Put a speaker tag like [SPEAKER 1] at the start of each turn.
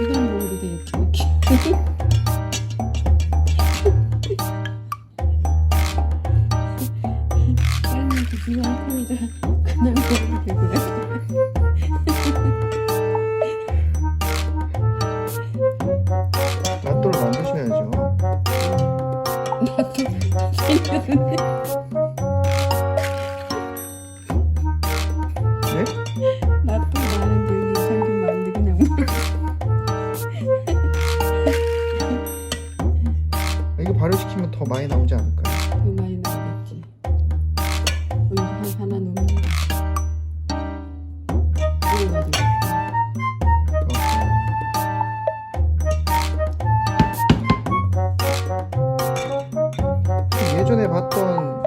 [SPEAKER 1] 그냥 먹어도 돼 이렇게. 다른 애도 지금 알코올이다 그냥 먹어도 되고요
[SPEAKER 2] 낫또를 이거 발효시키면 더 많이 나오지 않을까요?
[SPEAKER 1] 더 많이 나오겠지. 우리 한 하나 넣으면
[SPEAKER 2] 예전에 봤던